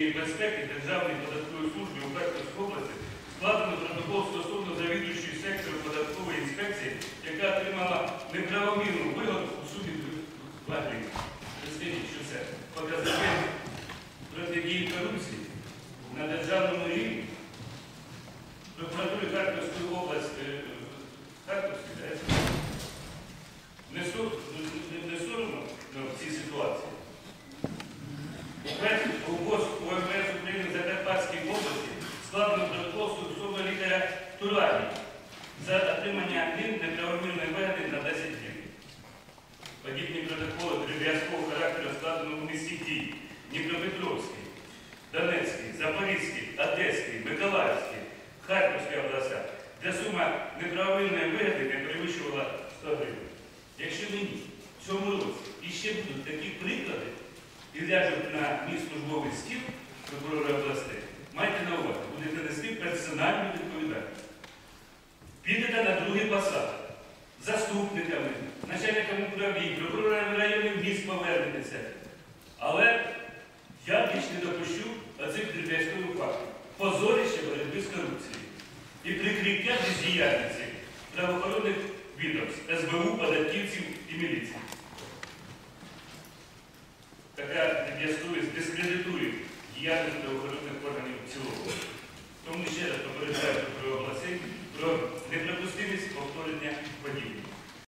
безпеки Державної податкової служби у Харківській області складено протокол стосовно завідуючої сектору податкової інспекції, яка отримала неправомірну вигоду у суді Латвії. Скажіть, що це показники протидії корупції на державному рівні прокуратури Харківської області, е, Харківської, так? Не, сор- не- не соромно ну, в цій ситуації. У УМВС України в Закарпатській області складено протокол стосовно лікаря за отримання ним неправомірної вигоди на 10 днів. Подібні протоколи прив'язкового характеру складено у місті Київ, Дніпропетровській, Донецькій, Запорізькій, Одеській, Миколаївській, Харківській областях, де сума неправомірної вигоди не перевищувала 100 гривень. Якщо мені в цьому році іще будуть такі приклади і ляжуть на мій службовий стіл прокурора областей, посад, заступниками, начальниками управлінь, прокурорами районних міст повернетеся. Але я більш не допущу оцих дріб'язкових фактів. Позоріще боротьби з корупцією і прикриття бездіяльності правоохоронних відомств, СБУ, податківців і міліції. Така дріб'язковість дискредитує діяльність правоохоронних органів в. Тому ще раз попереджаю про області про Volodya Vladimir.